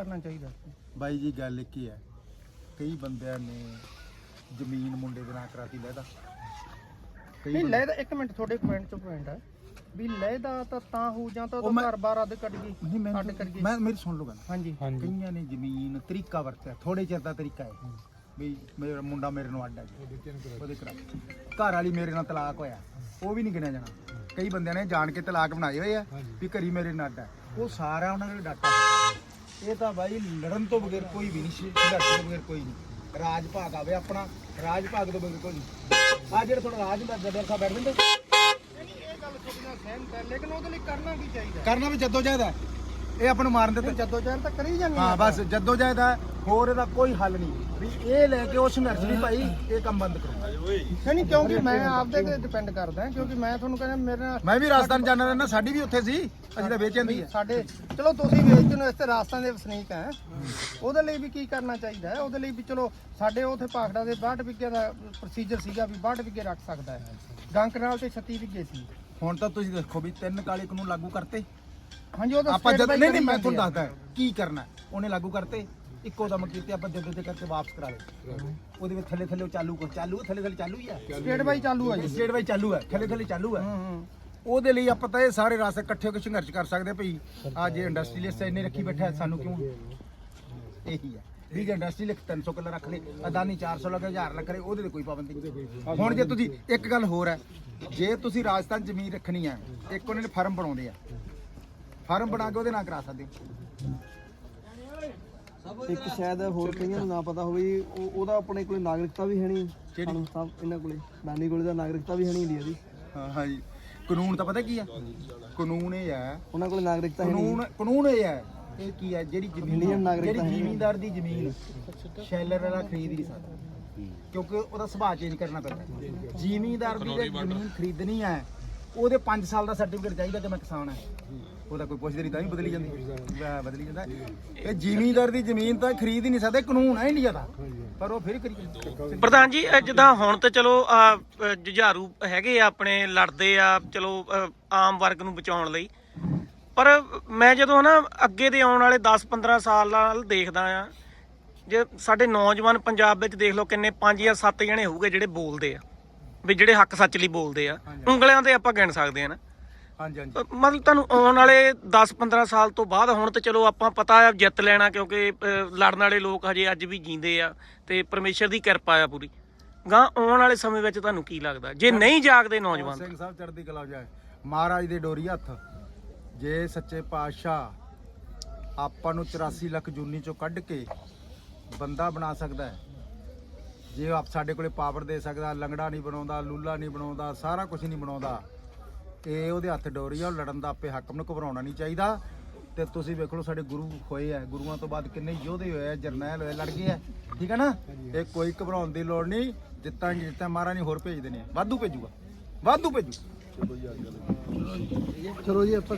ਕਰਨਾ ਚਾਹੀਦਾ ਬਾਈ ਜੀ ਗੱਲ ਇੱਕ ਹੀ ਹੈ। ਕਈ ਬੰਦਿਆਂ ਨੇ ਜ਼ਮੀਨ ਮੁੰਡੇ ਦੇ ਨਾਂ ਕਰਾਤੀ ਲੈਦਾ ਕਈ ਨਹੀਂ ਲੈ ਦਾ ਇੱਕ ਮਿੰਟ ਤੁਹਾਡੇ ਪੁਆਇੰਟ ਤੋਂ ਪੁਆਇੰਟ ਹੈ। ਵੀ ਲੈ ਦਾ ਤਾਂ ਤਾਂ ਹੋ ਜਾਂ ਤਾਂ ਉਹ ਘਰ ਬਾਰ ਅੱਧ ਕੱਢ ਗਈ ਨਹੀਂ ਮੈਂ ਅੱਡ ਕਰ ਗਈ। ਮੈਂ ਮੇਰੀ ਸੁਣ ਲਓ ਗੱਲ। ਹਾਂਜੀ। ਕਈਆਂ ਨੇ ਜ਼ਮੀਨ ਤਰੀਕਾ ਵਰਤਿਆ ਥੋੜੇ ਚਿਰ ਦਾ ਤਰੀਕਾ ਹੈ। ਵੀ ਮੇਰਾ ਮੁੰਡਾ ਮੇਰੇ ਨੂੰ ਅੱਡ ਹੈ ਜੀ। ਉਹਦੇ ਕਰਾ ਘਰ ਵਾਲੀ ਮੇਰੇ ਨਾਲ ਤਲਾਕ ਹੋਇਆ ਉਹ ਵੀ ਨਹੀਂ ਗਿਣਿਆ ਜਾਣਾ। ਕਈ ਬੰਦਿਆਂ ਨੇ ਜਾਣ ਕੇ ਤਲਾਕ ਬਣਾਏ ਹੋਏ ਆ ਵੀ ਘਰੀ ਮੇਰੇ ਨਾਲ ਅੱਡ ਹੈ। ਉਹ ਸਾਰਾ ਉਹਨਾਂ ਨੇ ਡਾਟਾ ਇਹ ਤਾਂ ਬਾਈ ਲੜਨ ਤੋਂ ਬਗੈਰ ਕੋਈ ਵੀ ਨਹੀਂ ਸੰਘਰਸ਼ ਤੋਂ ਬਗੈਰ ਕੋਈ ਨਹੀਂ। ਰਾਜ ਭਾਗ ਆਵੇ ਆਪਣਾ ਰਾਜ ਭਾਗ ਤੋਂ ਬਗੈਰ ਕੋਈ ਨਹੀਂ। ਆ ਜਿਹੜਾ ਥੋੜਾ ਰਾਜ ਹੁੰਦਾ ਜਦਰ ਸਾਹਿਬ ਬੈਠ ਨਹੀਂ ਇਹ ਗੱਲ ਤੁਹਾਡੇ ਨਾਲ ਸਹਿਮਤ ਹੈ ਲੇਕਿਨ ਉਹਦੇ ਲਈ ਕਰਨਾ ਕੀ ਚਾਹੀਦਾ? ਕਰਨਾ ਵੀ ਜੱਦੋ ਜਹਿਦ ਹੈ ਇਹ ਆਪਾਂ ਨੂੰ ਮਾਰਨ ਦੇ ਜਦੋਂ ਜਹਿਰ ਤਾਂ ਕਰੀ ਜਾਂਦੇ ਹਾਂ ਬਸ ਜੱਦੋ ਜਹਿਦ ਹੈ ਹੋਰ ਇਹਦਾ ਕੋਈ ਹੱਲ ਨਹੀਂ। ਵੀ ਇਹ ਲੈ ਕੇ ਉਹ ਸੰਘਰਸ਼ ਵੀ ਭਾਈ ਇਹ ਕੰਮ ਬੰਦ ਕਰੋ। ਨਹੀਂ ਕਿਉਂਕਿ ਮੈਂ ਆਪਦੇ ਤੇ ਡਿਪੈਂਡ ਕਰਦਾ ਕਿਉਂਕਿ ਮੈਂ ਤੁਹਾਨੂੰ ਕਹਿੰਦਾ ਮੇਰੇ ਨਾਲ ਮੈਂ ਵੀ ਰਾਜਸਥਾਨ ਜਾਣਾ ਰਹਿਣਾ ਸਾਡੀ ਵੀ ਉੱਥੇ ਸੀ। ਅਸੀਂ ਤਾਂ ਵੇਚਣ ਦੀ ਹੈ ਸਾਡੇ ਚਲੋ ਤੁਸੀਂ ਵੇਚ ਨੂੰ ਇਸ ਤੇ ਰਾਜਸਥਾਨ ਦੇ ਵਸਨੀਕ ਹੈ ਉਹਦੇ ਲਈ ਵੀ ਕੀ ਕਰਨਾ ਚਾਹੀਦਾ ਹੈ? ਉਹਦੇ ਲਈ ਵੀ ਚਲੋ ਸਾਡੇ ਉਥੇ ਪਾਖੜਾ ਦੇ 62 ਵਿਗੇ ਦਾ ਪ੍ਰੋਸੀਜਰ ਸੀਗਾ ਵੀ 62 ਵਿਗੇ ਰੱਖ ਸਕਦਾ ਹੈ। ਗੰਕ ਨਾਲ ਤੇ 36 ਵਿਗੇ ਸੀ। ਹੁਣ ਤਾਂ ਤੁਸੀਂ ਦੇਖੋ ਵੀ ਤਿੰਨ ਕਾਲੇ ਕਾਨੂੰਨ ਲਾਗੂ ਕਰਤੇ। ਹਾਂਜੀ ਉਹ ਤਾਂ ਆਪਾਂ state ਜਦ by ਨਹੀਂ ਨਹੀਂ ਮੈਂ ਤੁਹਾਨੂੰ ਆ। ਦੱਸਦਾ ਕੀ ਕਰਨਾ ਹੈ। ਉਹਨੇ ਲਾਗੂ ਕਰਤੇ ਇੱਕੋ ਦਮ ਕੀਤੇ ਆਪਾਂ ਜਦੋਂ ਤੇ ਕਰਕੇ ਵਾਪਸ ਕਰਾ ਲਏ। ਉਹਦੇ ਵਿੱਚ ਥੱਲੇ ਥੱਲੇ ਉਹ ਚਾਲੂ ਕਰ ਚਾਲੂ ਥੱਲੇ ਥੱਲੇ ਚਾਲੂ ਹੀ ਹੈ? ਸਟੇਟ ਬਾਈ ਚਾਲੂ ਹੈ ਜੀ। ਸਟੇਟ ਵਾਈ ਚਾਲੂ ਹੈ ਥੱਲੇ ਥੱਲੇ ਚਾਲੂ ਹੈ। ਉਹਦੇ ਲਈ ਆਪਾਂ ਤਾਂ ਇਹ ਸਾਰੇ ਰਾਸਤੇ ਇਕੱਠੇ ਹੋ ਕੇ ਸੰਘਰਸ਼ ਕਰ ਸਕਦੇ ਭਈ ਆ ਜੇ ਇੰਡਸਟਰੀਅਲਿਸਟ ਇੰਨੇ ਰੱਖੀ ਬੈਠਾ ਹੈ, ਸਾਨੂੰ ਕਿਉਂ? ਇਹੀ ਹੈ। ਵੀ ਜੇ ਇੰਡਸਟਰੀ 300 ਕਿੱਲਾ ਰੱਖ ਲੇ ਅਦਾਨੀ 400 ਲੱਖ 1000 ਲੱਖ ਲੇ ਉਹਦੇ ਤੇ ਕੋਈ ਪਾਬੰਦੀ ਨਹੀਂ। ਹੁਣ ਜੇ ਤੁਸੀਂ ਇੱਕ ਗੱਲ ਹੋਰ ਹੈ ਜੇ ਤੁਸੀਂ ਰਾਜਸਥਾਨ ਜ਼ਮੀਨ ਰੱਖਣੀ ਹੈ ਇੱਕ ਉਹਨਾਂ ਨੇ ਫਾਰਮ ਬਣਾਉਂਦੇ ਆ ਫਾਰਮ ਬਣਾ ਕੇ ਉਹਦੇ ਨਾਲ ਕਰਾ ਸਕਦੇ ਹੋ। ਇੱਕ ਸ਼ਾਇਦ ਹੋਰ ਕਈਆਂ ਨੂੰ ਨਾ ਪਤਾ ਹੋਵੇ ਉਹ ਉਹਦਾ ਆਪਣੇ ਕੋਲੇ ਨਾਗਰਿਕਤਾ ਵੀ ਹੈ ਨਹੀਂ? ਸਾਨੂੰ ਸਭ ਇਹਨਾਂ ਕੋਲੇ ਨਾਨੀ ਕੋਲੇ ਦਾ ਨਾਗਰਿਕਤਾ ਵੀ ਹੈ ਨਹੀਂ ਇੰਡੀਆ ਦੀ। ਹਾਂ ਹਾਂਜੀ ਕਾਨੂੰਨ ਤਾਂ ਪਤਾ ਕੀ ਆ? ਕਾਨੂੰਨ ਇਹ ਹੈ। ਉਹਨਾਂ ਕੋਲੇ ਨਾਗਰਿਕਤਾ ਹੈ ਨਹੀਂ। ਕਾਨੂੰਨ ਕਾਨੂੰਨ ਇਹ ਹੈ ਇਹ ਕੀ ਹੈ? ਜਿਹੜੀ ਜ਼ਮੀਨ ਇੰਡੀਅਨ ਨਾਗਰਿਕਤਾ ਜਿਹੜੀ ਹੈ। ਜ਼ਿਮੀਂਦਾਰ ਦੀ ਜ਼ਮੀਨ ਸ਼ੈਲਰ ਵਾਲਾ ਖਰੀਦ ਨਹੀਂ ਸਕਦਾ। ਕਿਉਂਕਿ ਉਹਦਾ ਸੁਭਾਅ ਚੇਂਜ ਕਰਨਾ ਪੈਂਦਾ। ਜ਼ਿਮੀਂਦਾਰ ਦੀ ਜੇ ਜ਼ਮੀਨ ਖਰੀਦਣੀ ਹੈ। ਉਹਦੇ 5 ਸਾਲ ਦਾ ਸਰਟੀਫਿਕੇਟ ਚਾਹੀਦਾ ਕਿ ਮੈਂ ਕਿਸਾਨ ਹਾਂ। ਉਹਦਾ ਕੋਈ ਪੁੱਛਦੇ ਨਹੀਂ ਤਾਂ ਵੀ ਬਦਲੀ ਜਾਂਦੀ। ਬਦਲੀ ਜਾਂਦਾ। ਇਹ ਜ਼ਿਮੀਂਦਾਰ ਦੀ ਜ਼ਮੀਨ ਤਾਂ ਖਰੀਦ ਹੀ ਨਹੀਂ ਸਕਦੇ ਕਾਨੂੰਨ ਹੈ ਇੰਡੀਆ ਦਾ। ਪਰ ਉਹ ਫਿਰ ਕਰੀ। ਪ੍ਰਧਾਨ ਜੀ ਜਿੱਦਾਂ ਹੁਣ ਤੇ ਚਲੋ ਆ ਅ, ਜੁਝਾਰੂ ਹੈਗੇ ਆ ਆਪਣੇ ਲੜਦੇ ਆ ਚਲੋ ਆਮ ਵਰਗ ਨੂੰ ਬਚਾਉਣ ਲਈ। ਪਰ ਮੈਂ ਜਦੋਂ ਨਾ ਅੱਗੇ ਦੇ ਆਉਣ ਵਾਲੇ 10-15 ਸਾਲ ਨਾਲ ਦੇਖਦਾ ਆ ਜੇ ਸਾਡੇ ਨੌਜਵਾਨ ਪੰਜਾਬ ਵਿੱਚ ਦੇਖ ਲਓ ਕਿੰਨੇ 5 ਜਾਂ 7 ਜਣੇ ਹੋਊਗੇ ਜਿਹੜੇ ਬੋਲਦੇ ਆ। ਵੀ ਜਿਹੜੇ ਹੱਕ ਸੱਚ ਲਈ ਬੋਲਦੇ ਆ ਉਂਗਲਿਆਂ ਤੇ ਆਪਾਂ ਗਿਣ ਸਕਦੇ ਆ ਨਾ। ਹਾਂਜੀ ਹਾਂਜੀ। ਮਤਲਬ ਤੁਹਾਨੂੰ ਆਉਣ ਵਾਲੇ 10-15 ਸਾਲ ਤੋਂ ਬਾਅਦ ਹੁਣ ਤੇ ਚਲੋ ਆਪਾਂ ਪਤਾ ਆ ਜਿੱਤ ਲੈਣਾ ਕਿਉਂਕਿ ਲੜਨ ਵਾਲੇ ਲੋਕ ਹਜੇ ਅੱਜ ਵੀ ਜੀਂਦੇ ਆ ਤੇ ਪਰਮੇਸ਼ਰ ਦੀ ਕਿਰਪਾ ਆ ਪੂਰੀ। ਗਾਂ ਆਉਣ ਵਾਲੇ ਸਮੇਂ ਵਿੱਚ ਤੁਹਾਨੂੰ ਕੀ ਲੱਗਦਾ? ਜੇ ਨਹੀਂ ਜਾਗਦੇ ਨੌਜਵਾਨ ਸਿੰਘ ਸਾਹਿਬ ਚੜ੍ਹਦੀ ਕਲਾ ਜਾਏ ਮਹਾਰਾਜ ਦੇ ਡੋਰੀ ਹੱਥ। ਜੇ ਸੱਚੇ ਪਾਤਸ਼ਾਹ ਆਪਾਂ ਨੂੰ 84 ਲੱਖ ਜੂਨੀ ਚੋਂ ਕੱਢ ਕੇ ਬੰਦਾ ਬਣਾ ਸਕਦਾ ਹੈ ਜੇ ਆਪ ਸਾਡੇ ਕੋਲੇ ਪਾਵਰ ਦੇ ਸਕਦਾ, ਲੰਗੜਾ ਨਹੀਂ ਬਣਾਉਂਦਾ, ਲੂਲਾ ਨਹੀਂ ਬਣਾਉਂਦਾ, ਸਾਰਾ ਕੁਝ ਨਹੀਂ ਬਣਾਉਂਦਾ, ਇਹ ਉਹਦੇ ਹੱਥ ਡੋਰੀ ਆ, ਉਹ ਲੜਨ ਦਾ ਆਪੇ ਹੱਕ ਨੂੰ ਘਬਰਾਉਣਾ ਨਹੀਂ ਚਾਹੀਦਾ। ਤੇ ਤੁਸੀਂ ਵੇਖ ਲਓ, ਸਾਡੇ ਗੁਰੂ ਹੋਏ ਆ। ਗੁਰੂਆਂ ਤੋਂ ਬਾਅਦ ਕਿੰਨੇ ਯੋਧੇ ਹੋਏ ਆ, ਜਰਨੈਲ ਹੋਏ ਲੜ ਗਏ ਆ। ਠੀਕ ਹੈ ਨਾ? ਇਹ ਕੋਈ ਘਬਰਾਉਣ ਦੀ ਲੋੜ ਨਹੀਂ। ਜਿੱਤਾਂ ਜਿੱਤਾਂ ਮਹਾਰਾਜ ਨੇ ਹੋਰ ਭੇਜ ਦੇਣੇ ਆ। ਵਾਧੂ ਭੇਜੂਗਾ। ਵਾਧੂ ਭੇਜੂ। ਚਲੋ ਜੀ, ਆਪਾਂ